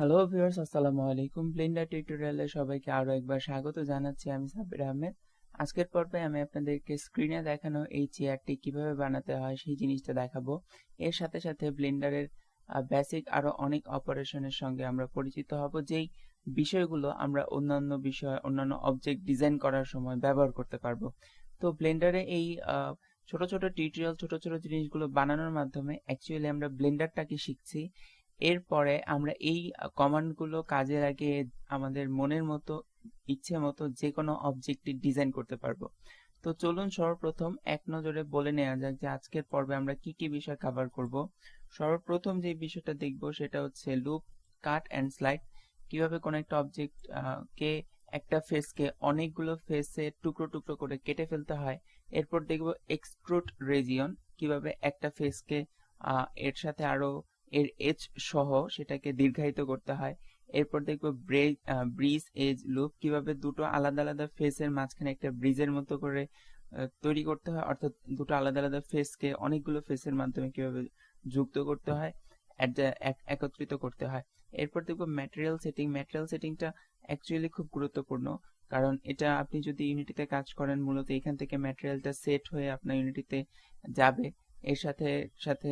Hello viewers আসসালামু আলাইকুম। Blender টিউটোরিয়ালে সবাইকে আরও একবার স্বাগত জানাচ্ছি আমি সাবির আহমেদ। আজকের পর্বে আমি আপনাদেরকে স্ক্রিনে দেখানো এই চেয়ারটি কীভাবে বানাতে হয় সেই জিনিসটা দেখাবো। এর সাথে সাথে ব্লেন্ডারের বেসিক আরও অনেক অপারেশনের সঙ্গে আমরা পরিচিত হব, যেই বিষয়গুলো আমরা অন্যান্য বিষয়, অন্যান্য অবজেক্ট ডিজাইন করার সময় ব্যবহার করতে পারব। তো ব্লেন্ডারে এই ছোট ছোট টিউটোরিয়াল ছোট ছোট জিনিসগুলো বানানোর মাধ্যমে অ্যাকচুয়ালি আমরা ব্লেন্ডারটাকে শিখছি। এরপরে আমরা এই কমান্ডগুলো কাজে লাগিয়ে আমাদের মনের মতো, ইচ্ছে মতো যে কোনো অবজেক্টটি ডিজাইন করতে পারব। তো চলুন সর্বপ্রথম এক নজরে বলে নেওয়া যাক যে আজকের পর্বে আমরা কি কি বিষয় কভার করব। সর্বপ্রথম যে বিষয়টা দেখব সেটা হচ্ছে লুপ কাট অ্যান্ড স্লাইড কীভাবে কোনো একটা অবজেক্ট কে একটা ফেসকে অনেকগুলো ফেসে টুকরো টুকরো করে কেটে ফেলতে হয়। এরপর দেখব এক্সট্রুড রেজিয়ন কীভাবে একটা ফেসকে এর সাথে আরও এর এজ সহ সেটাকে দীর্ঘায়িত করতে হয়। এরপর দেখব ব্রিজ এজ লুপ কীভাবে দুটো আলাদা আলাদা ফেসের মাঝখানে একটা ব্রিজের মতো করে তৈরি করতে হয়। অর্থাৎ দুটো আলাদা আলাদা ফেসকে অনেকগুলো ফেসের মাধ্যমে কীভাবে যুক্ত করতে হয় একত্রিত করতে হয়। এরপর দেখব ম্যাটেরিয়াল সেটিং ম্যাটেরিয়াল সেটিংটা অ্যাকচুয়ালি খুব গুরুত্বপূর্ণ, কারণ এটা আপনি যদি ইউনিটিতে কাজ করেন, মূলত এখান থেকে ম্যাটেরিয়ালটা সেট হয়ে আপনার ইউনিটিতে যাবে। এর সাথে সাথে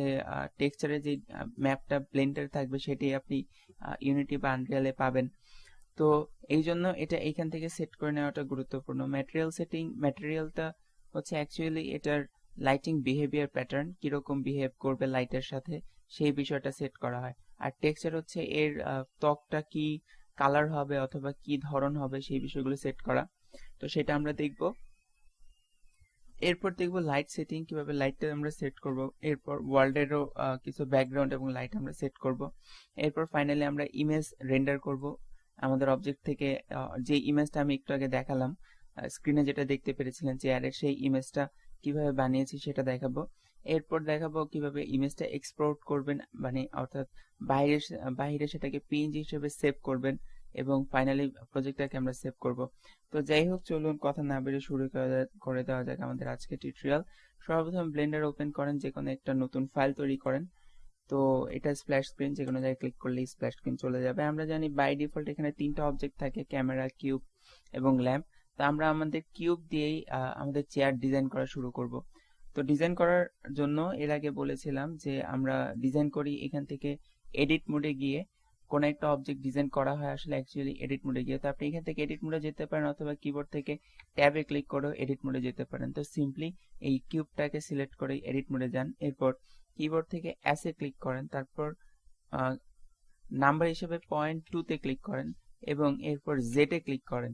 টেক্সচারের যে ম্যাপটা ব্লেন্ডার থাকবে সেটি আপনি ইউনিটি বা আনরিয়ালে পাবেন। তো এই জন্য এটা এইখান থেকে সেট করে নেওয়াটা গুরুত্বপূর্ণ। ম্যাটেরিয়াল সেটিং ম্যাটেরিয়ালটা হচ্ছে অ্যাকচুয়ালি এটার লাইটিং বিহেভিয়ার প্যাটার্ন কীরকম বিহেভ করবে লাইটের সাথে, সেই বিষয়টা সেট করা হয়। আর টেক্সচার হচ্ছে এর ত্বকটা কি কালার হবে অথবা কি ধরন হবে সেই বিষয়গুলো সেট করা। তো সেটা আমরা দেখব। এরপর দেখব লাইট সেটিং কীভাবে লাইটটা আমরা সেট করব। এরপর ওয়ার্ল্ডেরও কিছু ব্যাকগ্রাউন্ড এবং লাইট আমরা সেট করব। এরপর ফাইনালি আমরা ইমেজ রেন্ডার করব। আমাদের অবজেক্ট থেকে যে ইমেজটা আমি একটু আগে দেখালাম স্ক্রিনে যেটা দেখতে পেরেছিলেন চেয়ারের সেই ইমেজটা কীভাবে বানিয়েছি সেটা দেখাবো। এরপর দেখাবো কীভাবে ইমেজটা এক্সপোর্ট করবেন মানে অর্থাৎ বাইরে বাইরে সেটাকে পিএনজি হিসেবে সেভ করবেন। এবং ফাইনালি প্রজেক্টটাকে আমরা সেভ করব। তো যাই হোক চলুন কথা না বেরিয়ে শুরু করে দেওয়া যাক আমাদের আজকে টিউটোরিয়াল সর্বপ্রথম ব্লেন্ডার ওপেন করেন, যে কোনো একটা নতুন ফাইল তৈরি করেন। তো এটা স্প্ল্যাশ স্ক্রিন যে কোনো জায়গায় ক্লিক করলেই স্প্ল্যাশ স্ক্রিন চলে যাবে। আমরা জানি বাই ডিফল্ট এখানে তিনটা অবজেক্ট থাকে ক্যামেরা কিউব এবং ল্যাম্প তো আমরা আমাদের কিউব দিয়েই আমাদের চেয়ার ডিজাইন করা শুরু করব। তো ডিজাইন করার জন্য এর আগে বলেছিলাম যে আমরা ডিজাইন করি এখান থেকে এডিট মোডে গিয়ে। কোন একটা অবজেক্ট ডিজাইন করা হয় আসলে অ্যাকচুয়ালি এডিট মোডে গিয়ে। তো আপনি এখান থেকে এডিট মোডে যেতে পারেন অথবা কিবোর্ড থেকে ট্যাবে ক্লিক করেও এডিট মোডে যেতে পারেন। তো সিম্পলি এই কিউবটাকে সিলেক্ট করে এডিট মোডে যান। এরপর কিবোর্ড থেকে অ্যাসে ক্লিক করেন। তারপর নাম্বার হিসেবে পয়েন্ট টুতে ক্লিক করেন এবং এরপর জেডে ক্লিক করেন।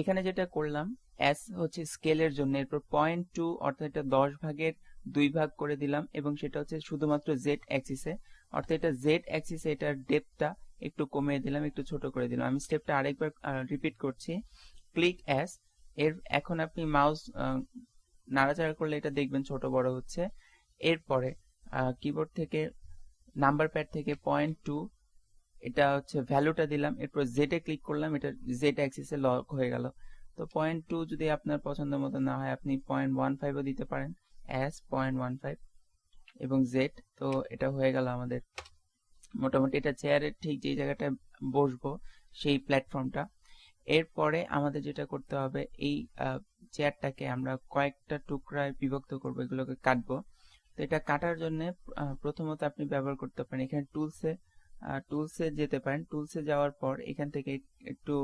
এখানে যেটা করলাম এস হচ্ছে স্কেলের জন্য। এরপর পয়েন্ট টু অর্থাৎ এটা দশ ভাগের দুই ভাগ করে দিলাম এবং সেটা হচ্ছে শুধুমাত্র জেড অ্যাক্সিসে অর্থাৎ এটা জেড অ্যাক্সিসে এটার ডেপটা একটু কমিয়ে দিলাম, একটু ছোট করে দিলাম। আমি স্টেপটা আরেকবার রিপিট করছি। ক্লিক অ্যাস এর, এখন আপনি মাউস নাড়াচাড়া করলে এটা দেখবেন ছোট বড় হচ্ছে। এরপরে কিবোর্ড থেকে নাম্বার প্যাড থেকে পয়েন্ট টু এটা হচ্ছে ভ্যালুটা দিলাম। এরপর জেডে ক্লিক করলাম, এটা জেড অ্যাক্সিসে লক হয়ে গেল। তো পয়েন্ট টু যদি আপনার পছন্দ মতো না হয়, আপনি পয়েন্ট ওয়ান ফাইভও দিতে পারেন। অ্যাস পয়েন্ট ওয়ান ফাইভ এবং জেড তো এটা হয়ে গেল আমাদের মোটামুটি এটা চেয়ারের ঠিক যে জায়গাটা বসবো, সেই প্ল্যাটফর্মটা এরপরে আমাদের যেটা করতে হবে, এই চেয়ারটাকে আমরা কয়েকটা টুকরায় বিভক্ত করব, এগুলোকে কাটবো। তো এটা কাটার জন্য প্রথমত আপনি ব্যবহার করতে পারেন, এখানে টুলসে টুলসে যেতে পারেন। টুলসে যাওয়ার পর এখান থেকে একটু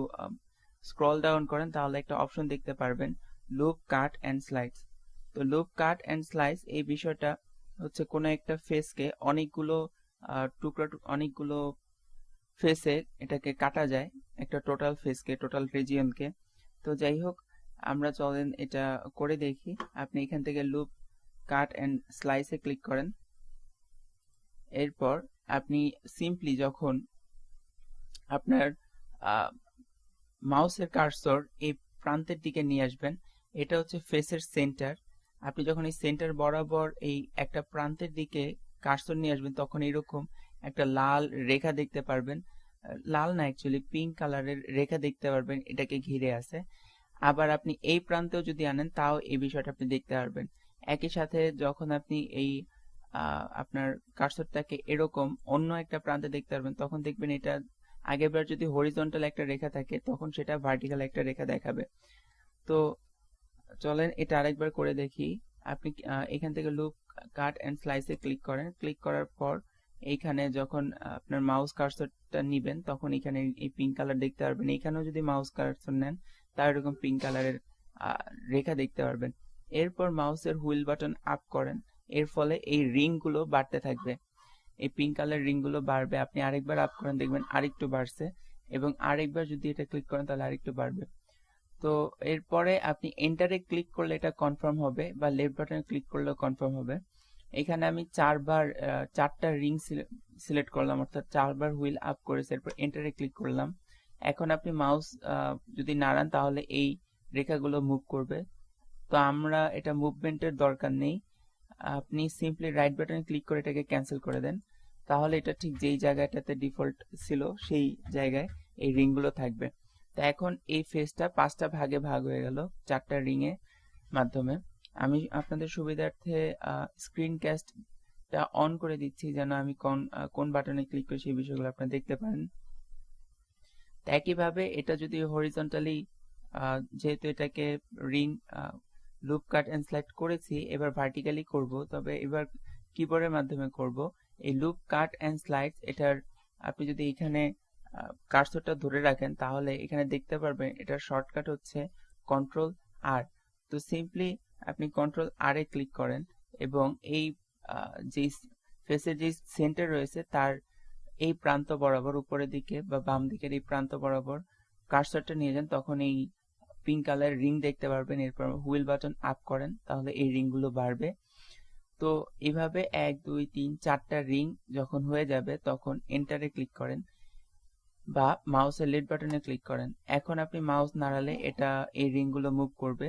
স্ক্রল ডাউন করেন, তাহলে একটা অপশন দেখতে পারবেন লুপ কাট অ্যান্ড স্লাইডস তো লুপ কাট অ্যান্ড স্লাইস এই বিষয়টা হচ্ছে কোনো একটা ফেসকে অনেকগুলো টুকরা অনেকগুলো ফেসে এটাকে কাটা যায়, একটা টোটাল ফেসকে টোটাল রিজিয়নকে তো যাই হোক, আমরা চলেন এটা করে দেখি। আপনি এখান থেকে লুপ কাট অ্যান্ড স্লাইসে ক্লিক করেন। এরপর আপনি সিম্পলি যখন আপনার মাউসের কার্সর এই প্রান্তের দিকে নিয়ে আসবেন, এটা হচ্ছে ফেসের সেন্টার আপনি যখন এই সেন্টার বরাবর এই একটা প্রান্তের দিকে কার্সর নিয়ে আসবেন, তখন এরকম একটা লাল রেখা দেখতে পারবেন। লাল না অ্যাকচুয়ালি পিঙ্ক কালারের রেখা দেখতে পারবেন, এটাকে ঘিরে আছে। আবার আপনি এই প্রান্তেও যদি আনেন, তাও এই বিষয়টা আপনি দেখতে পারবেন। একই সাথে যখন আপনি এই আপনার কার্সরটাকে এরকম অন্য একটা প্রান্তে দেখতে পারবেন, তখন দেখবেন এটা আগেরবার যদি হরিজন্টাল একটা রেখা থাকে, তখন সেটা ভার্টিক্যাল একটা রেখা দেখাবে। তো চলেন এটা আরেকবার করে দেখি। আপনি এখান থেকে লুপ কাট অ্যান্ড স্লাইসে ক্লিক করেন। ক্লিক করার পর এইখানে যখন আপনার মাউস কার্সরটা নিবেন, তখন এখানে এই পিঙ্ক কালার দেখতে পারবেন। এখানেও যদি মাউস কার্সর নেন, তার এরকম পিঙ্ক কালারের রেখা দেখতে পারবেন। এরপর মাউসের হুইল বাটন আপ করেন। এর ফলে এই রিংগুলো বাড়তে থাকবে। এই পিঙ্ক কালার রিংগুলো বাড়বে। আপনি আরেকবার আপ করেন, দেখবেন আরেকটু বাড়ছে। এবং আরেকবার যদি এটা ক্লিক করেন, তাহলে আরেকটু বাড়বে। তো এরপরে আপনি এন্টারে ক্লিক করলে এটা কনফার্ম হবে বা লেফট বাটনে ক্লিক করলেও কনফার্ম হবে। এখানে আমি চারবার চারটা রিং সিলেক্ট করলাম, অর্থাৎ চারবার হুইল আপ করেছে, এরপর এন্টারে ক্লিক করলাম। এখন আপনি মাউস যদি নাড়ান তাহলে এই রেখাগুলো মুভ করবে। তো আমরা এটা মুভমেন্টের দরকার নেই। আপনি সিম্পলি রাইট বাটনে ক্লিক করে এটাকে ক্যান্সেল করে দেন। তাহলে এটা ঠিক যেই জায়গাটাতে ডিফল্ট ছিল সেই জায়গায় এই রিংগুলো থাকবে। তো এখন এই ফেসটা পাঁচটা ভাগে ভাগ হয়ে গেল, চারটা রিংয়ে মাধ্যমে। আমি আপনাদের সুবিধার্থে স্ক্রিন ক্যাস্টটা অন করে দিচ্ছি যেন আমি কোন কোন বাটনে ক্লিক করে সেই বিষয়গুলো আপনারা দেখতে পারেন। একইভাবে এটা যদি হরিজন্টালি যেহেতু এটাকে ring loop cut and slide করেছি, এবার ভার্টিক্যালি করব, তবে এবার কিবোর্ডের মাধ্যমে করব। এই লুপ কাট এন্ড স্লাইডস এটার আপনি যদি এখানে কার্সরটা ধরে রাখেন, তাহলে এখানে দেখতে পারবেন এটার শর্টকাট হচ্ছে কন্ট্রোল আর তো সিম্পলি আপনি কন্ট্রোল আর এ ক্লিক করেন এবং এই যে ফেসের যে সেন্টার রয়েছে, তার এই প্রান্ত বরাবর উপরের দিকে বা বাম দিকের এই প্রান্ত বরাবর কার্সরটা নিয়ে যান, তখন এই পিঙ্ক কালার রিং দেখতে পারবেন। এরপর হুইল বাটন আপ করেন, তাহলে এই রিংগুলো বাড়বে। তো এইভাবে এক, দুই, তিন, চারটা রিং যখন হয়ে যাবে, তখন এন্টারে ক্লিক করেন। বা মাউসের লিড বাটনে ক্লিক করেন। এখন আপনি মাউস নাড়ালে এটা, এই রিংগুলো মুভ করবে।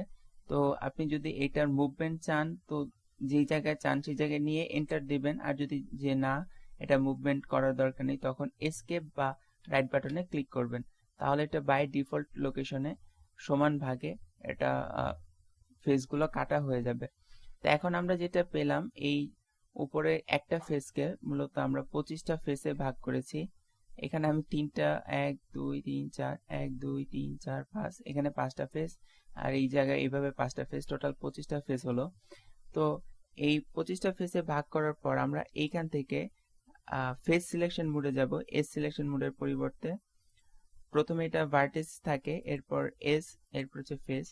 তো আপনি যদি এটার মুভমেন্ট চান, তো যেই জায়গায় চান সেই জায়গায় নিয়ে এন্টার দিবেন। আর যদি যে না, এটা মুভমেন্ট করার দরকার নেই, তখন এসকেপ বা রাইট বাটনে ক্লিক করবেন। তাহলে এটা বাই ডিফল্ট লোকেশনে সমান ভাগে এটা ফেসগুলো কাটা হয়ে যাবে। তো এখন আমরা যেটা পেলাম, এই উপরে একটা ফেসকে মূলত আমরা পঁচিশটা ফেসে ভাগ করেছি। এখানে আমি তিনটা, এক, দুই, তিন, চার, এক, দুই, তিন, চার, পাঁচ, এখানে পাঁচটা ফেস আর এই জায়গায় এইভাবে পাঁচটা ফেস টোটাল পঁচিশটা ফেস হলো। তো এই পঁচিশটা ফেসে ভাগ করার পর আমরা এইখান থেকে ফেস সিলেকশন মোডে যাব এস সিলেকশন মোডের পরিবর্তে। প্রথমে এটা ভার্টেস থাকে, এরপর এস এরপর হচ্ছে ফেস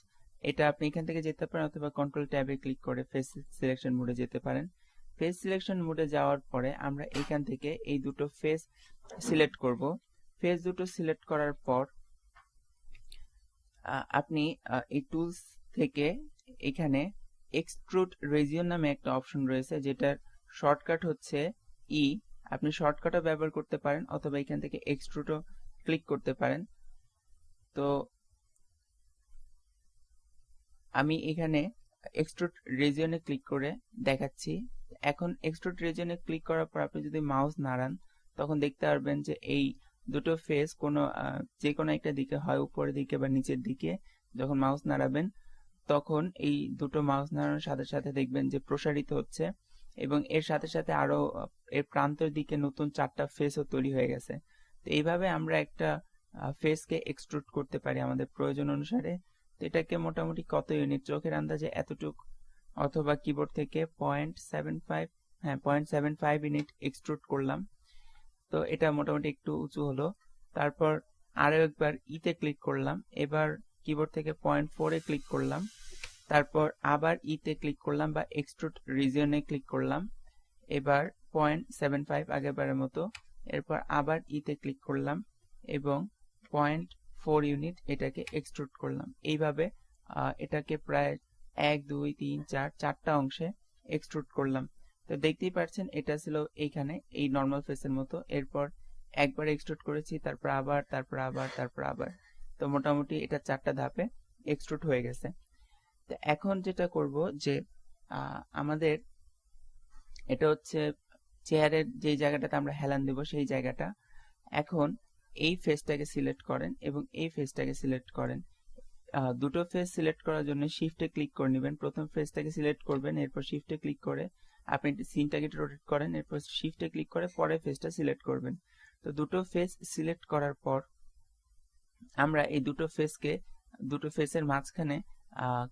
এটা আপনি এখান থেকে যেতে পারেন অথবা কন্ট্রোল ট্যাবে ক্লিক করে ফেস সিলেকশন মোডে যেতে পারেন। ফেস সিলেকশন মোডে যাওয়ার পরে আমরা এখান থেকে এই দুটো ফেস সিলেক্ট করব। ফেস দুটো সিলেক্ট করার পর আপনি এই টুলস থেকে এখানে এক্সট্রুড রেজিয়ন নামে একটা অপশন রয়েছে, যেটার শর্টকাট হচ্ছে ই e। আপনি শর্টকাটও ব্যবহার করতে পারেন, অথবা এখান থেকে এক্সট্রুডও ক্লিক করতে পারেন। তো আমি এখানে এক্সট্রুড রিজিয়নে ক্লিক করে দেখাচ্ছি। এখন এক্সট্রুড রিজিয়নে ক্লিক করার পর আপনি যদি মাউস নাড়ান, তখন দেখতে পারবেন যে এই দুটো ফেস কোনো যে কোনো একটা দিকে হয় উপরের দিকে বা নিচের দিকে যখন মাউস নাড়াবেন, তখন এই দুটো মাউস নাড়ানোর সাথে সাথে দেখবেন যে প্রসারিত হচ্ছে এবং এর সাথে সাথে আরও এর প্রান্তের দিকে নতুন চারটা ফেসও তৈরি হয়ে গেছে। তো এইভাবে আমরা একটা ফেসকে এক্সট্রুড করতে পারি আমাদের প্রয়োজন অনুসারে। তো এটাকে মোটামুটি কত ইউনিট চোখের আন্দাজে এতটুক অথবা কিবোর্ড থেকে পয়েন্ট সেভেন ফাইভ হ্যাঁ point seven five unit extrude করলাম। তো এটা মোটামুটি একটু উঁচু হলো। তারপর আরও একবার ইতে ক্লিক করলাম। এবার কিবোর্ড থেকে পয়েন্ট ফোরে ক্লিক করলাম। তারপর আবার ইতে ক্লিক করলাম বা এক্সট্রুড রিজিয়নে ক্লিক করলাম। এবার পয়েন্ট সেভেন ফাইভ আগেবারের মতো। এরপর আবার ইতে ক্লিক করলাম এবং পয়েন্ট ফোর ইউনিট এটাকে এক্সট্রুড করলাম। এইভাবে এটাকে প্রায় এক, দুই, তিন, চার, চারটা অংশে এক্সট্রুড করলাম। তো দেখতেই পাচ্ছেন, এটা ছিল এইখানে, এই নর্মাল ফেসের মতো। এরপর একবার এক্সট্রুড করেছি, তারপর আবার তারপর আবার তারপর আবার। তো মোটামুটি এটা চারটা ধাপে এক্সট্রুড হয়ে গেছে। তো এখন যেটা করব যে আমাদের এটা হচ্ছে চেয়ারের যে জায়গাটাতে আমরা হেলান দেব, সেই জায়গাটা। এখন এই ফেসটাকে সিলেক্ট করেন এবং এই ফেসটাকে সিলেক্ট করেন। দুটো ফেস সিলেক্ট করার জন্য শিফটে ক্লিক করে নেবেন। প্রথম ফেসটাকে সিলেক্ট করবেন, এরপর শিফটে ক্লিক করে আপনি সিনটাকে রোটেট করেন, এরপর শিফটে ক্লিক করে পরে ফেজটা সিলেক্ট করবেন। তো দুটো ফেস সিলেক্ট করার পর আমরা এই দুটো ফেসকে দুটো ফেসের মাঝখানে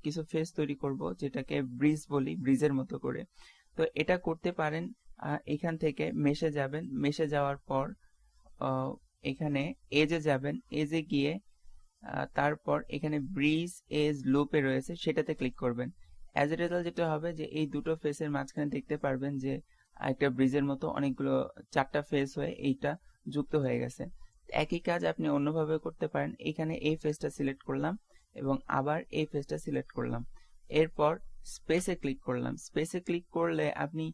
কিছু ফেস তৈরি করব, যেটাকে ব্রিজ বলি ব্রিজের মতো করে। তো এটা করতে পারেন এখান থেকে মেশে যাবেন। মেশে যাওয়ার পর এখানে এজে যাবেন। এজে গিয়ে তারপর এখানে ব্রিজ এজ লুপে রয়েছে, সেটাতে ক্লিক করবেন। অ্যাজ এ রেজাল্ট যেটা হবে যে এই দুটো ফেসের মাঝখানে দেখতে পারবেন যে একটা ব্রিজের মতো অনেকগুলো, চারটা ফেস হয়ে এইটা যুক্ত হয়ে গেছে। একই কাজ আপনি অন্যভাবে করতে পারেন। এখানে এই ফেসটা সিলেক্ট করলাম এবং আবার এই ফেসটা সিলেক্ট করলাম। এরপর স্পেসে ক্লিক করলাম। স্পেসে ক্লিক করলে আপনি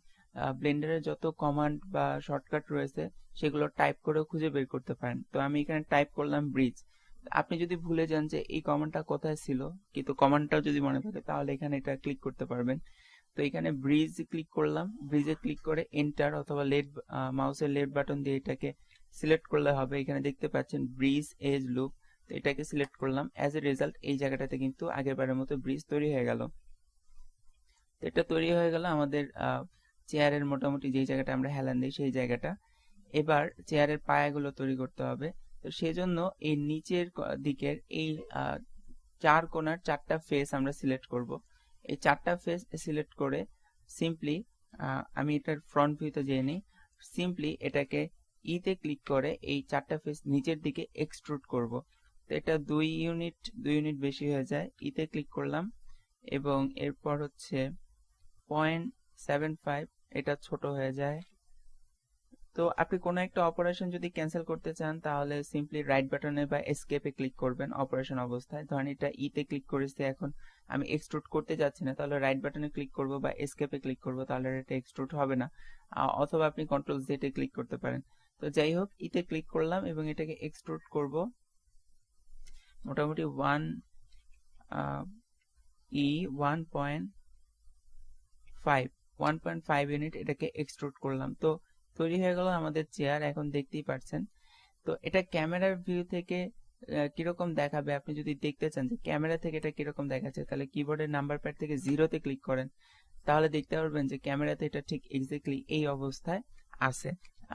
ব্লেন্ডারের যত কমান্ড বা শর্টকাট রয়েছে, সেগুলো টাইপ করেও খুঁজে বের করতে পারেন। তো আমি এখানে টাইপ করলাম ব্রিজ আপনি যদি ভুলে যান যে এই কমান্ডটা কোথায় ছিল, কিন্তু কমান্ডটাও যদি মনে থাকে তাহলে এখানে এটা ক্লিক করতে পারবেন। তো এখানে ব্রিজ ক্লিক করলাম। ব্রিজে ক্লিক করে এন্টার অথবা লেট মাউসের লেফট বাটন দিয়ে এটাকে সিলেক্ট করলে হবে। এখানে দেখতে পাচ্ছেন ব্রিজ এজ লুপ তো এটাকে সিলেক্ট করলাম। অ্যাজ এ রেজাল্ট এই জায়গাটাতে কিন্তু আগের বারের মতো ব্রিজ তৈরি হয়ে গেল। তো এটা তৈরি হয়ে গেল আমাদের চেয়ারের মোটামুটি যেই জায়গাটা আমরা হেলান দিই, সেই জায়গাটা। এবার চেয়ারের পায়াগুলো তৈরি করতে হবে। তো সেই জন্য এই নিচের দিকের এই চার কোনার চারটা ফেস আমরা সিলেক্ট করব। এই চারটা ফেস সিলেক্ট করে সিম্পলি আমি এটার ফ্রন্ট ভিউতে যেয়ে নিই। সিম্পলি এটাকে ইতে ক্লিক করে এই চারটা ফেস নিচের দিকে এক্সট্রুড করব। তো এটা দুই ইউনিট দুই ইউনিট বেশি হয়ে যায়। ইতে ক্লিক করলাম এবং এরপর হচ্ছে পয়েন্ট সেভেন ফাইভ এটা ছোট হয়ে যায়। তো আপনি কোনো একটা অপারেশন যদি ক্যান্সেল করতে চান, তাহলে সিম্পলি রাইট বাটনে বা এসকেপে ক্লিক করবেন অপারেশন অবস্থায়। ধরেন এটা ইতে ক্লিক করেছি এখন, আমি এক্সট্রুড করতে যাচ্ছি না, তাহলে রাইট বাটনে ক্লিক করব বা এসকেপে ক্লিক করব, তাহলে এটা এক্সট্রুড হবে না। অথবা আপনি কন্ট্রোল জেটে ক্লিক করতে পারেন। তো যাই হোক ইতে ক্লিক করলাম এবং এটাকে এক্সট্রুড করব। মোটামুটি ওয়ান ই one point five one point five unit এটাকে এক্সট্রুড করলাম। তো তৈরি হয়ে গেল আমাদের চেয়ার এখন দেখতেই পাচ্ছেন তো এটা ক্যামেরার ভিউ থেকে কীরকম দেখাবে? আপনি যদি দেখতে চান যে ক্যামেরা থেকে এটা কীরকম দেখাচ্ছে, তাহলে কিবোর্ডের নাম্বার প্যাড থেকে জিরোতে ক্লিক করেন। তাহলে দেখতে পারবেন যে ক্যামেরাতে এটা ঠিক এক্স্যাক্টলি এই অবস্থায় আছে।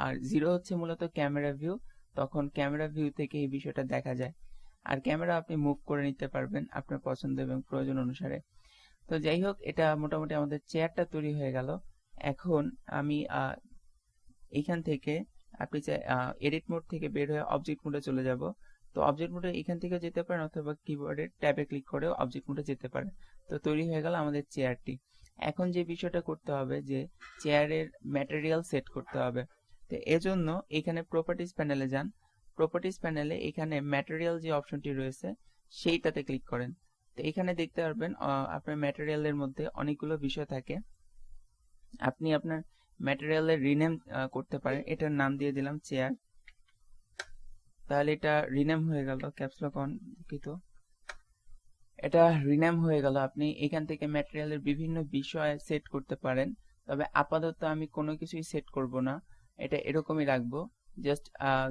আর জিরো হচ্ছে মূলত ক্যামেরা ভিউ তখন ক্যামেরা ভিউ থেকে এই বিষয়টা দেখা যায়। আর ক্যামেরা আপনি মুভ করে নিতে পারবেন আপনার পছন্দ এবং প্রয়োজন অনুসারে। তো যাই হোক, এটা মোটামুটি আমাদের চেয়ারটা তৈরি হয়ে গেল। এখন আমি এইখান থেকে আপনি চাই এডিট মোড থেকে বের হয়ে অবজেক্ট মোডে চলে যাব, তো অবজেক্ট মোডে এখান থেকে যেতে পারেন অথবা কিবোর্ডের ট্যাবে ক্লিক করে অবজেক্ট মোডে যেতে পারেন। তো তৈরি হয়ে গেল আমাদের চেয়ারটি এখন যে বিষয়টা করতে হবে যে চেয়ারের ম্যাটেরিয়াল সেট করতে হবে। তো এজন্য এখানে প্রপার্টিজ প্যানেলে যান। প্রপার্টিজ প্যানেলে এখানে ম্যাটেরিয়াল যে অপশনটি রয়েছে, সেইটাতে ক্লিক করেন। তো এখানে দেখতে পারবেন আপনার ম্যাটেরিয়ালের মধ্যে অনেকগুলো বিষয় থাকে। আপনি আপনার ম্যাটেরিয়ালের রিনেম করতে পারেন। এটার নাম দিয়ে দিলাম চেয়ার তাহলে এটা রিনেম হয়ে গেল ক্যাপসলক অন এটা রিনেম হয়ে গেল, আপনি এখান থেকে ম্যাটেরিয়ালের বিভিন্ন বিষয় সেট করতে পারেন। তবে আপাতত আমি কোনো কিছুই সেট করব না। এটা এরকমই রাখব। জাস্ট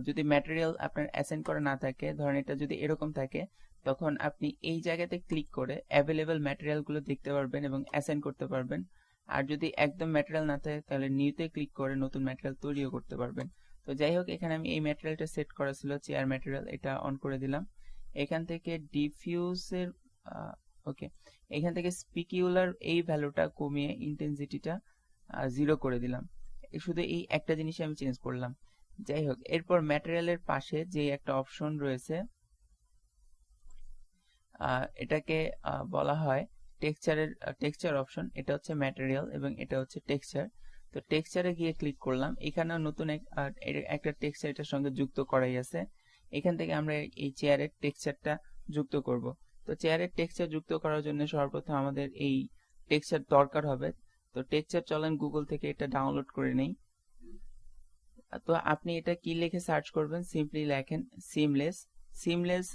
যদি ম্যাটেরিয়াল আপনার অ্যাসেন্ড করা না থাকে, ধরেন এটা যদি এরকম থাকে, তখন আপনি এই জায়গাতে ক্লিক করে অ্যাভেলেবেল ম্যাটেরিয়ালগুলো দেখতে পারবেন এবং অ্যাসেন্ড করতে পারবেন। আর যদি একদম ম্যাটেরিয়াল না থাকে, তাহলে নিউতে ক্লিক করে নতুন ম্যাটেরিয়াল তৈরিও করতে পারবেন। তো যাই হোক, এখানে আমি এই ম্যাটেরিয়ালটা সেট করা ছিল চেয়ার ম্যাটেরিয়াল এটা অন করে দিলাম। এখান থেকে ডিফিউজের ওকে এখান থেকে স্পিকিউলার এই ভ্যালুটা কমিয়ে ইন্টেন্সিটিটা জিরো করে দিলাম। শুধু এই একটা জিনিস আমি চেঞ্জ করলাম। যাই হোক, এরপর ম্যাটেরিয়ালের পাশে যে একটা অপশন রয়েছে এটাকে বলা হয় টেক্সচারের টেক্সচার অপশন এটা হচ্ছে ম্যাটেরিয়াল এবং এটা হচ্ছে টেক্সচার তো টেক্সচারে গিয়ে ক্লিক করলাম। এখানেও নতুন একটা টেক্সচার এটার সঙ্গে যুক্ত করাই আছে। এখান থেকে আমরা এই চেয়ারের টেক্সচারটা যুক্ত করব। তো চেয়ারের টেক্সচার যুক্ত করার জন্য সর্বপ্রথম আমাদের এই টেক্সচার দরকার হবে। তো টেক্সচার চলেন গুগল থেকে, এটা ডাউনলোড করে নেই। তো আপনি এটা কি লিখে সার্চ করবেন? সিম্পলি লেখেন সিমলেস সিমলেস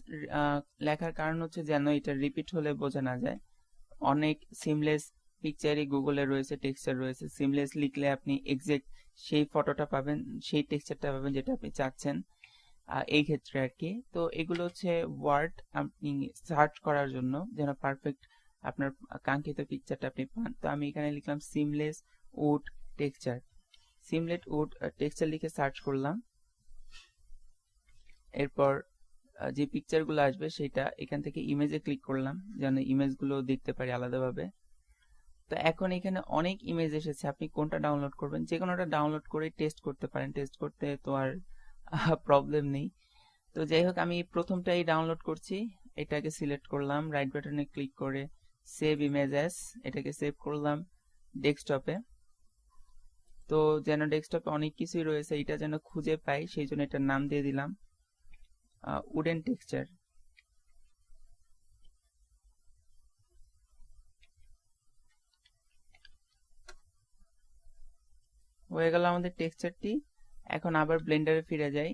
লেখার কারণ হচ্ছে যেন এটা রিপিট হলে বোঝা না যায়। অনেক সিমলেস পিকচারই গুগলে রয়েছে টেক্সচার রয়েছে। সিমলেস লিখলে আপনি এক্সাক্ট সেই ফটোটা পাবেন, সেই টেক্সচারটা পাবেন যেটা আপনি চাচ্ছেন এই ক্ষেত্রে আর কি। তো এগুলো হচ্ছে ওয়ার্ড আপনি সার্চ করার জন্য যেন পারফেক্ট আপনার কাঙ্ক্ষিত পিকচারটা আপনি পান। তো আমি এখানে লিখলাম seamless wood texture seamless wood texture লিখে সার্চ করলাম। এরপর যে পিকচারগুলো আসবে সেটা এখান থেকে ইমেজে ক্লিক করলাম, যেন ইমেজগুলো দেখতে পারি আলাদাভাবে। তো এখন এখানে অনেক ইমেজ এসেছে, আপনি কোনটা ডাউনলোড করবেন? যে কোনোটা ডাউনলোড করে টেস্ট করতে পারেন। টেস্ট করতে তো আর প্রবলেম নেই। তো যাই হোক, আমি প্রথমটাই ডাউনলোড করছি। এটাকে সিলেক্ট করলাম রাইট বাটনে ক্লিক করে সেভ ইমেজ অ্যাস এটাকে সেভ করলাম ডেস্কটপে তো যেন ডেস্কটপে অনেক কিছুই রয়েছে, এটা যেন খুঁজে পাই, সেই জন্য এটার নাম দিয়ে দিলাম। উডেন টেক্সচার হয়ে গেল আমাদের টেক্সচারটি এখন আবার ব্লেন্ডারে ফিরে যাই।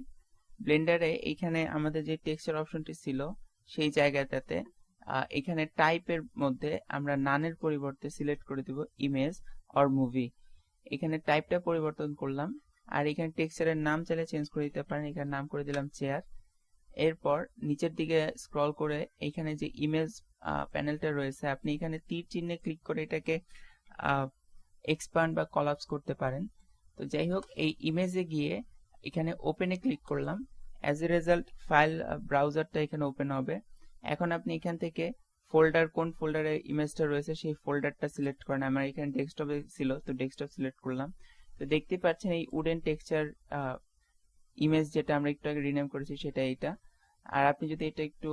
ব্লেন্ডারে এইখানে আমাদের যে টেক্সচার অপশনটি ছিল, সেই জায়গাটাতে এখানে টাইপের মধ্যে আমরা নানের পরিবর্তে সিলেক্ট করে দিব ইমেজ অর মুভি এখানে টাইপটা পরিবর্তন করলাম। আর এখানে টেক্সচারের নাম চাইলে চেঞ্জ করে দিতে পারেন। এখানে নাম করে দিলাম চেয়ার এরপর নিচের দিকে স্ক্রল করে এইখানে যে ইমেজ প্যানেলটা রয়েছে, আপনি এখানে তীর চিহ্নে ক্লিক করে এটাকে এক্সপান্ড বা কলাপস করতে পারেন। তো যাই হোক, এই ইমেজে গিয়ে এখানে ওপেনে ক্লিক করলাম। অ্যাজ এ রেজাল্ট ফাইল ব্রাউজারটা এখানে ওপেন হবে। এখন আপনি এখান থেকে ফোল্ডার কোন ফোল্ডারে ইমেজটা রয়েছে, সেই ফোল্ডারটা সিলেক্ট করেন। আমার এখানে ডেস্কটপে ছিল, তো ডেস্কটপ সিলেক্ট করলাম। তো দেখতে পাচ্ছেন এই উডেন টেক্সচার ইমেজ যেটা আমরা একটু আগে রিনেম করেছি সেটা এইটা। আর আপনি যদি এটা একটু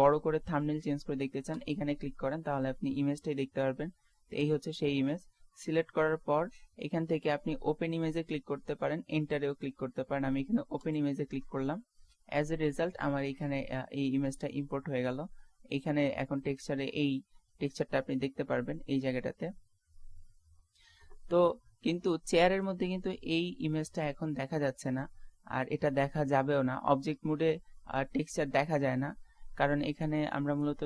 বড় করে থামনেল চেঞ্জ করে দেখতে চান, এখানে ক্লিক করেন, তাহলে আপনি ইমেজটাই দেখতে পারবেন। তো এই হচ্ছে সেই ইমেজ সিলেক্ট করার পর, এখান থেকে আপনি ওপেন ইমেজে ক্লিক করতে পারেন এন্টারেও ক্লিক করতে পারেন। আমি এখানে ওপেন ইমেজে ক্লিক করলাম। অ্যাজ এ রেজাল্ট আমার এখানে এই ইমেজটা ইম্পোর্ট হয়ে গেল। এখানে এখন টেক্সচারে এই টেক্সচারটা আপনি দেখতে পারবেন এই জায়গাটাতে। তো কিন্তু চেয়ারের মধ্যে কিন্তু এই ইমেজটা এখন দেখা যাচ্ছে না। আর এটা দেখা যাবেও না। অবজেক্ট মোডে টেক্সচার দেখা যায় না। কারণ এখানে আমরা মূলত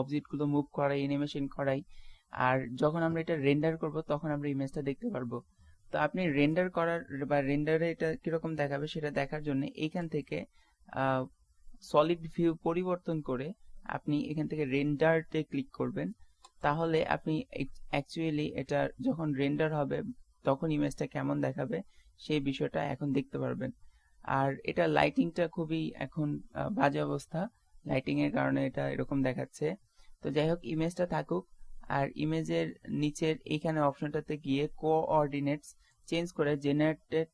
অবজেক্টগুলো মুভ করাই অ্যানিমেশন করাই। আর যখন আমরা এটা রেন্ডার করব, তখন আমরা ইমেজটা দেখতে পারব। তো আপনি রেন্ডার করার বা রেন্ডারে এটা কীরকম দেখাবে সেটা দেখার জন্য এইখান থেকে সলিড ভিউ পরিবর্তন করে আপনি এখান থেকে রেন্ডারতে ক্লিক করবেন। তাহলে আপনি অ্যাকচুয়ালি এটা যখন রেন্ডার হবে, তখন ইমেজটা কেমন দেখাবে, সেই বিষয়টা এখন দেখতে পারবেন। আর এটা লাইটিংটা খুবই এখন বাজে অবস্থা। লাইটিং এর কারণে এটা এরকম দেখাচ্ছে। তো যাই হোক ইমেজটা থাকুক। আর ইমেজের নিচের এইখানে অপশনটাতে গিয়ে কোঅর্ডিনেটস চেঞ্জ করে জেনারেটেড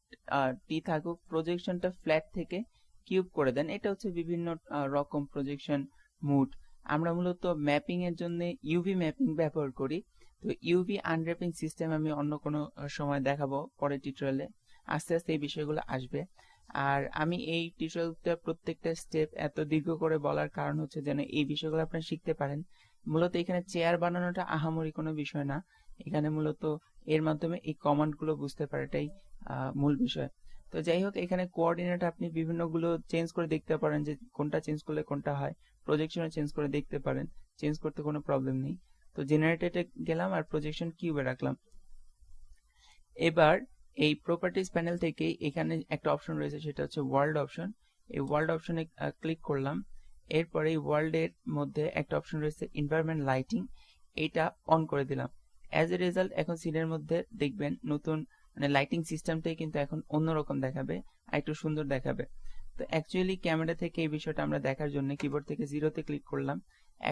টি থাকুক প্রজেকশনটা ফ্ল্যাট থেকে কিউব করে দেন। এটা হচ্ছে বিভিন্ন রকম প্রজেকশন মুড আমরা মূলত ম্যাপিং এর জন্য ইউভি ম্যাপিং ব্যবহার করি। তো ইউভি আনর্যাপিং সিস্টেম আমি অন্য কোনো সময় দেখাবো পরের টিউটোরিয়ালে আস্তে আস্তে এই বিষয়গুলো আসবে। আর আমি এই টিউটোরিয়ালটা প্রত্যেকটা স্টেপ এত দীর্ঘ করে বলার কারণ হচ্ছে যেন এই বিষয়গুলো আপনারা শিখতে পারেন। মূলত এখানে চেয়ার বানানোটা আহামরি কোনো বিষয় না। এখানে মূলত এর মাধ্যমে এই কমান্ডগুলো বুঝতে পারে এটাই মূল বিষয়। তো যাই হোক, এখানে কোঅর্ডিনেট আপনি বিভিন্নগুলো চেঞ্জ করে দেখতে পারেন যে কোনটা চেঞ্জ করলে কোনটা হয়। প্রজেকশনে চেঞ্জ করে দেখতে পারেন। চেঞ্জ করতে কোনো প্রবলেম নেই। তো জেনারেটেডে গেলাম আর প্রজেকশন কিউবে রাখলাম। এবার এই প্রপার্টিজ প্যানেল থেকে এখানে একটা অপশন রয়েছে, সেটা হচ্ছে ওয়ার্ল্ড অপশন এই ওয়ার্ল্ড অপশনে ক্লিক করলাম। এরপরে এই ওয়ার্ল্ডের মধ্যে একটা অপশন রয়েছে এনভায়রনমেন্ট লাইটিং এটা অন করে দিলাম। অ্যাজ এ রেজাল্ট এখন সিনের মধ্যে দেখবেন নতুন মানে লাইটিং সিস্টেমটাই কিন্তু এখন অন্যরকম দেখাবে, আর একটু সুন্দর দেখাবে। তো অ্যাকচুয়ালি ক্যামেরা থেকে এই বিষয়টা আমরা দেখার জন্য কিবোর্ড থেকে জিরোতে ক্লিক করলাম।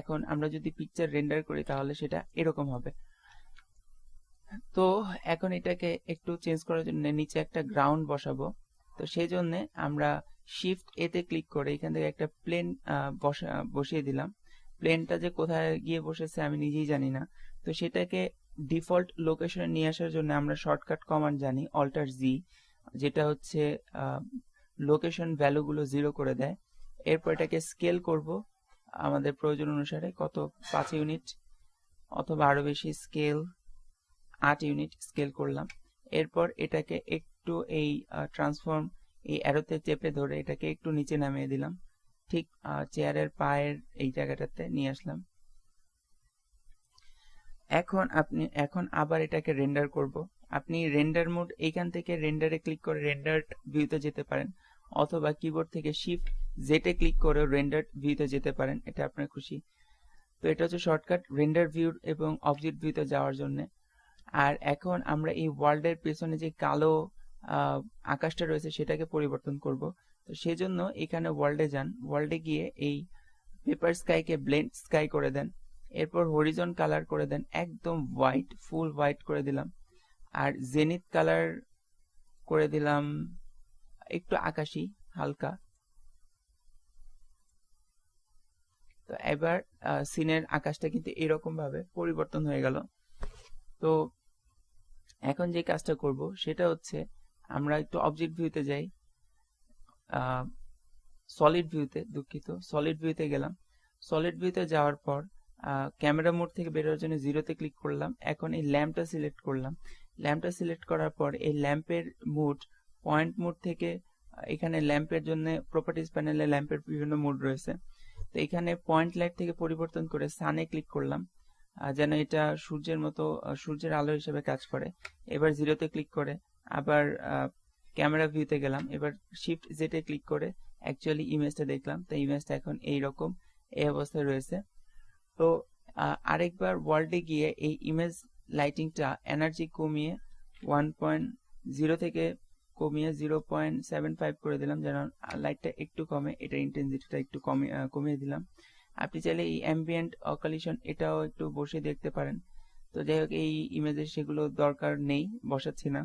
এখন আমরা যদি পিকচার রেন্ডার করি, তাহলে সেটা এরকম হবে। তো এখন এটাকে একটু চেঞ্জ করার জন্য নিচে একটা গ্রাউন্ড বসাবো। তো সেই জন্য আমরা শিফট এতে ক্লিক করে এখান থেকে একটা প্লেন বসিয়ে দিলাম। প্লেনটা যে কোথায় গিয়ে বসেছে আমি নিজেই জানি না। তো সেটাকে ডিফল্ট লোকেশনে নিয়ে আসার জন্য আমরা শর্টকাট কমান্ড জানি অল্টার জি যেটা হচ্ছে লোকেশন ভ্যালুগুলো জিরো করে দেয়। এরপর এটাকে স্কেল করব, আমাদের প্রয়োজন অনুসারে কত, পাঁচ ইউনিট অথবা আরও বেশি স্কেল আট ইউনিট স্কেল করলাম। এরপর এটাকে একটু এই ট্রান্সফর্ম এই অ্যারোতে চেপে ধরে এটাকে একটু নিচে নামিয়ে দিলাম। ঠিক চেয়ারের পায়ের এই জায়গাটাতে নিয়ে আসলাম। এখন আপনি, এখন আবার এটাকে রেন্ডার করব। আপনি রেন্ডার মোড এইখান থেকে রেন্ডারে ক্লিক করে রেন্ডার ভিউতে যেতে পারেন। অথবা কিবোর্ড থেকে শিফট জেটে ক্লিক করে রেন্ডার ভিউতে যেতে পারেন। এটা আপনার খুশি। তো এটা হচ্ছে শর্টকাট রেন্ডার ভিউ এবং অবজেক্ট ভিউতে যাওয়ার জন্য। আর এখন আমরা এই ওয়ার্ল্ডের পেছনে যে কালো আকাশটা রয়েছে সেটাকে পরিবর্তন করব। তো সেজন্য এখানে ওয়ার্ল্ডে যান। ওয়ার্ল্ডে গিয়ে এই পেপার স্কাইকে ব্লেন্ড স্কাই করে দেন। এরপর হরিজন কালার করে দেন। একদম হোয়াইট, ফুল হোয়াইট করে দিলাম। আর জেনিথ কালার করে দিলাম, একটু আকাশি, হালকা। তো এবার সিনের আকাশটা কিন্তু এরকম ভাবে পরিবর্তন হয়ে গেল। তো এখন যে কাজটা করব, সেটা হচ্ছে আমরা একটু অবজেক্ট ভিউতে যাই। সলিড ভিউতে দুঃখিত সলিড ভিউতে গেলাম। সলিড ভিউতে যাওয়ার পর ক্যামেরা মোড থেকে বেরোর জন্য জিরোতে ক্লিক করলাম। এখন এই ল্যাম্পটা সিলেক্ট করলাম। ল্যাম্পটা সিলেক্ট করার পর এই ল্যাম্পের মুড পয়েন্ট মোড থেকে এখানে ল্যাম্পের জন্য প্রপার্টিজ প্যানেলে ল্যাম্পের বিভিন্ন মুড রয়েছে। তো এখানে পয়েন্ট লাইট থেকে পরিবর্তন করে সানে ক্লিক করলাম। যেন এটা সূর্যের মতো সূর্যের আলো হিসেবে কাজ করে। এবার জিরোতে ক্লিক করে, আবার ক্যামেরা ভিউতে গেলাম, এবার শিফট জেটে ক্লিক করে অ্যাকচুয়ালি ইমেজটা দেখলাম, তো ইমেজটা এখন এই রকম এই অবস্থায় রয়েছে। তো আরেকবার ওয়ার্ল্ডে গিয়ে এই ইমেজ লাইটিংটা এনার্জি কমিয়ে ওয়ান পয়েন্ট জিরো থেকে কমিয়ে জিরো পয়েন্ট সেভেন ফাইভ করে দিলাম, যেন লাইটটা একটু কমে, এটা ইন্টেন্সিটিটা একটু কমে কমিয়ে দিলাম। আপনি চাইলে এই অ্যাম্বিয়েন্ট অকালিশন এটাও একটু বসে দেখতে পারেন। তো যাই হোক, এই ইমেজের সেগুলো দরকার নেই, বসাচ্ছি না।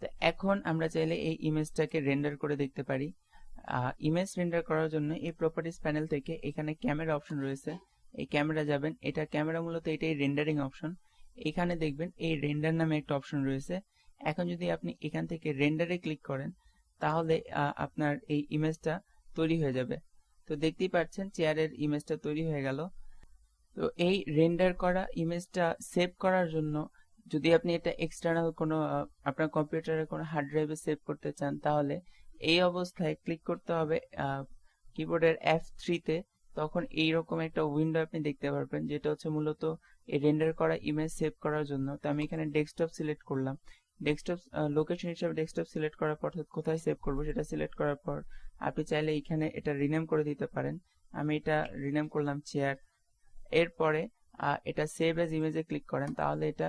তো এখন আমরা চাইলে এই ইমেজটাকে রেন্ডার করে দেখতে পারি। ইমেজ রেন্ডার করার জন্য এই প্রপার্টিস প্যানেল থেকে এখানে ক্যামেরা অপশন রয়েছে। এই ক্যামেরা যাবেন, এটা ক্যামেরা মূলত এটাই রেন্ডারিং অপশন এখানে দেখবেন এই রেন্ডার নামে একটা অপশন রয়েছে। এখন যদি আপনি এখান থেকে রেন্ডারে ক্লিক করেন, তাহলে আপনার এই ইমেজটা তৈরি হয়ে যাবে। তো দেখতেই পাচ্ছেন চেয়ারের ইমেজটা তৈরি হয়ে গেল। তো এই রেন্ডার করা ইমেজটা সেভ করার জন্য যদি আপনি এটা এক্সটার্নাল কোনো আপনার কম্পিউটারে কোনো হার্ড ড্রাইভে সেভ করতে চান, তাহলে এই অবস্থায় ক্লিক করতে হবে কিবোর্ডের এফ থ্রিতে তখন এইরকম একটা উইন্ডো আপনি দেখতে পারবেন, যেটা হচ্ছে মূলত এই রেন্ডার করা ইমেজ সেভ করার জন্য। তো আমি এখানে ডেস্কটপ সিলেক্ট করলাম। ডেস্কটপ লোকেশন হিসেবে ডেস্কটপ সিলেক্ট করার পর কোথায় সেভ করব সেটা সিলেক্ট করার পর আপনি চাইলে এখানে এটা রিনেম করে দিতে পারেন। আমি এটা রিনেম করলাম চেয়ার এরপরে এটা সেভ এজ ইমেজে ক্লিক করেন। তাহলে এটা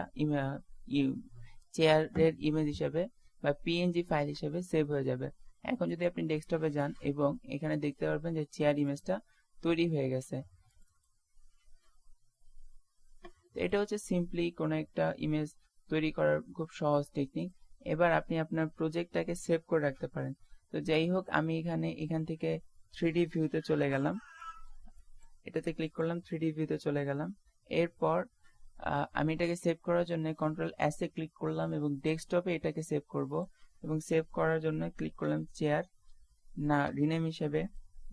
চেয়ারের ইমেজ হিসেবে বা পিএনজি ফাইল হিসেবে সেভ হয়ে যাবে। এখন যদি আপনি ডেস্কটপে যান এবং এখানে দেখতে পারবেন যে চেয়ার ইমেজটা তৈরি হয়ে গেছে। এটা হচ্ছে সিম্পলি কোনো একটা ইমেজ তৈরি করার খুব সহজ টেকনিক এবার আপনি আপনার প্রজেক্টটাকে সেভ করে রাখতে পারেন। তো যাই হোক, আমি এখানে, এখান থেকে থ্রি ভিউতে চলে গেলাম। এটাতে ক্লিক করলাম থ্রি ভিউতে চলে গেলাম। এরপর আমি এটাকে সেভ করার জন্য কন্ট্রোল এস এ ক্লিক করলাম এবং ডেস্কটপে এটাকে সেভ করব। এবং সেভ করার জন্য ক্লিক করলাম চেয়ার না রিনেম হিসেবে।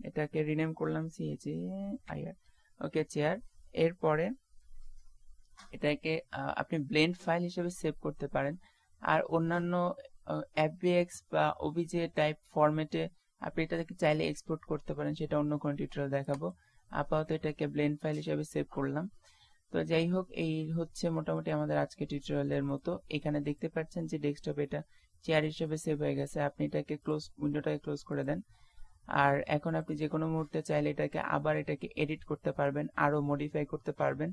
এটাকে রিনেম করলাম সিএচএ আইআর ওকে চেয়ার এরপরে এটাকে আপনি ব্লেন্ড ফাইল হিসেবে সেভ করতে পারেন। আর অন্যান্য এফবিএক্স বা ওবিজে টাইপ ফরম্যাটে আপনি এটাকে চাইলে এক্সপোর্ট করতে পারেন, সেটা অন্য কোনো টিউটোরিয়াল দেখাবো। আপাতত এটাকে ব্লেন্ড ফাইল হিসেবে সেভ করলাম। তো যাই হোক, এই হচ্ছে মোটামুটি আমাদের আজকে টিউটোরিয়ালের মতো। এখানে দেখতে পাচ্ছেন যে ডেস্কটপ এটা চেয়ার হিসেবে সেভ হয়ে গেছে। আপনি এটাকে ক্লোজ উইন্ডোটাকে ক্লোজ করে দেন। আর এখন আপনি যে কোনো মুহূর্তে চাইলে এটাকে আবার এটাকে এডিট করতে পারবেন আরও মডিফাই করতে পারবেন।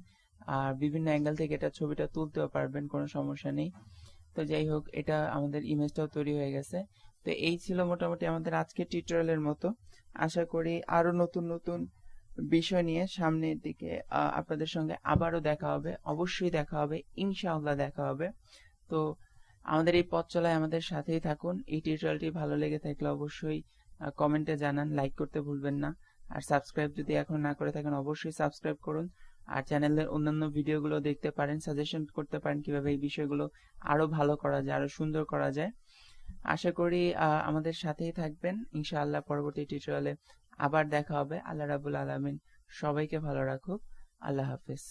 আর বিভিন্ন অ্যাঙ্গেল থেকে এটা ছবিটা তুলতেও পারবেন, কোনো সমস্যা নেই। তো যাই হোক, এটা আমাদের ইমেজটাও তৈরি হয়ে গেছে। তো এই ছিল মোটামুটি আমাদের আজকের টিউটোরিয়ালের মতো। আশা করি আরও নতুন নতুন বিষয় নিয়ে সামনের দিকে আপনাদের সঙ্গে আবারও দেখা হবে। অবশ্যই দেখা হবে, ইনশাআল্লাহ দেখা হবে। তো আমাদের এই পথ চলায় আমাদের সাথেই থাকুন। এই টিউটোরিয়ালটি ভালো লেগে থাকলে অবশ্যই কমেন্টে জানান লাইক করতে ভুলবেন না। আর সাবস্ক্রাইব যদি এখন না করে থাকেন, অবশ্যই সাবস্ক্রাইব করুন। আর চ্যানেলের অন্যান্য ভিডিওগুলো দেখতে পারেন, সাজেশন করতে পারেন কীভাবে এই বিষয়গুলো আরও ভালো করা যায়, আরও সুন্দর করা যায়। আশা করি আমাদের সাথেই থাকবেন। ইনশাআল্লাহ পরবর্তী টিউটোরিয়ালে আবার দেখা হবে। আল্লাহ রাবুল আলমিন সবাইকে ভালো রাখুক। আল্লাহ হাফিজ।